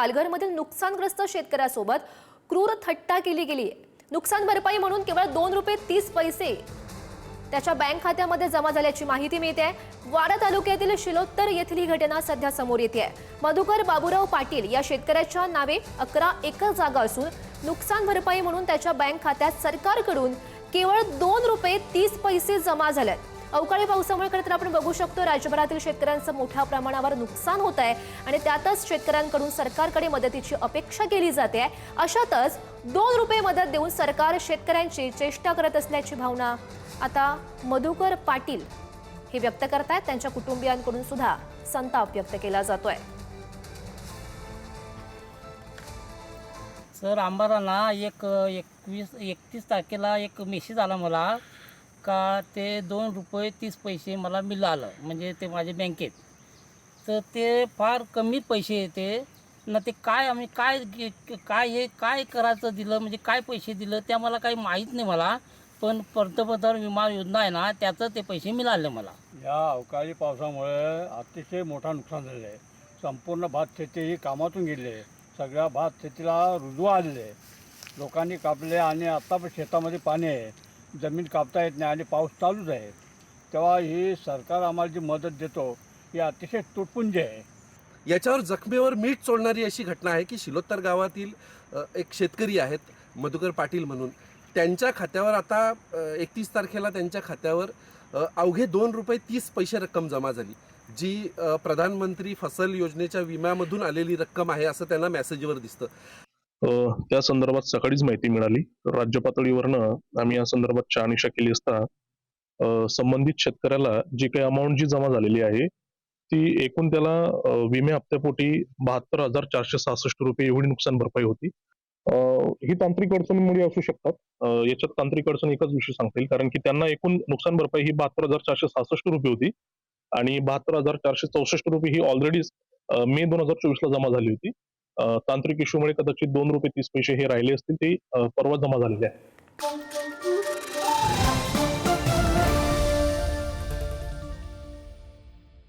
पालघरमधील नुकसानग्रस्त शेतकऱ्यासोबत क्रूर थट्टा केली गेली. आहे नुकसान भरपाई म्हणून केवळ दोन रुपये तीस पैसे त्याच्या बँक खात्यामध्ये जमा झाल्याची माहिती मिळते. वाडा तालुक्यातील शिलोत्तर येथील ही घटना सध्या समोर येते. मधुकर बाबूराव पाटील या शेतकऱ्याच्या नावे अकरा एकर जागा असून नुकसान भरपाई म्हणून त्याच्या बँक खात्यात सरकारकडून केवळ दोन रुपये तीस पैसे जमा झाल्यात अवकाळी पावसामुळे खरं तर आपण बघू शकतो राज्यभरातील शेतकऱ्यांचं मोठ्या प्रमाणावर नुकसान होत आहे आणि त्यातच शेतकऱ्यांकडून सरकारकडे मदतीची अपेक्षा केली जाते. अशातच दोन रुपये मदत देऊन सरकार शेतकऱ्यांची चेष्टा करत असल्याची भावना आता मधुकर पाटील हे व्यक्त करतायत. त्यांच्या कुटुंबियांकडून सुद्धा संताप व्यक्त केला जातोय. सर आम्हाला ना एक एकवीस एकतीस तारखेला एक मेसेज आला मला. का ते दोन रुपये तीस पैसे मला मिळालं म्हणजे ते माझ्या बँकेत. तर ते फार कमी पैसे येते. ना ते काय आम्ही काय काय हे काय करायचं दिलं म्हणजे काय पैसे दिलं त्या मला काही माहीत नाही मला. पण पंतप्रधान विमा योजना आहे ना त्याचं ते पैसे मिळाले मला. या अवकाळी पावसामुळे अतिशय मोठा नुकसान झालं आहे. संपूर्ण भात शेती ही कामातून गेली आहे. सगळ्या भात शेतीला रुजू आलेले लोकांनी कापले आणि आत्ता पण शेतामध्ये पाणी आहे. जमीन कापता येत नाही आणि पाऊस चालूच आहे तेव्हा ही सरकार आम्हाला जी मदत देतो ही अतिशय तुटपुंज आहे. याच्यावर जखमेवर मीठ चोळणारी अशी घटना आहे की शिलोत्तर गावातील अ, एक शेतकरी आहेत मधुकर पाटील म्हणून. त्यांच्या खात्यावर आता एकतीस तारखेला त्यांच्या खात्यावर अ, अवघे दोन रुपये तीस पैसे रक्कम जमा झाली. जी अ, प्रधानमंत्री फसल योजनेच्या विम्यामधून आलेली रक्कम आहे असं त्यांना मेसेजवर दिसतं. त्या संदर्भात सकाळीच माहिती मिळाली. राज्य पातळीवरनं आम्ही या संदर्भात शहानिशा केली असता संबंधित शेतकऱ्याला जी काही अमाऊंट जी जमा झालेली आहे ती एकूण त्याला विमे हप्त्यापोटी बहात्तर हजार चारशे सहासष्ट रुपये एवढी नुकसान भरपाई होती. ही तांत्रिक अडचणीमुळे असू शकतात. याच्यात तांत्रिक अडचण एकच विषय सांगता येईल कारण की त्यांना एकूण नुकसान भरपाई ही बहात्तर हजार चारशे सहासष्ट रुपये होती. आणि बहात्तर हजार चारशे चौसष्ट रुपये ही ऑलरेडी मे दोन हजार चोवीस ला जमा झाली होती. तांत्रिक इश्यूमुळे कदाचित दोन रुपये तीस पैसे हे राहिले असतील ते परवा जमा झालेले आहे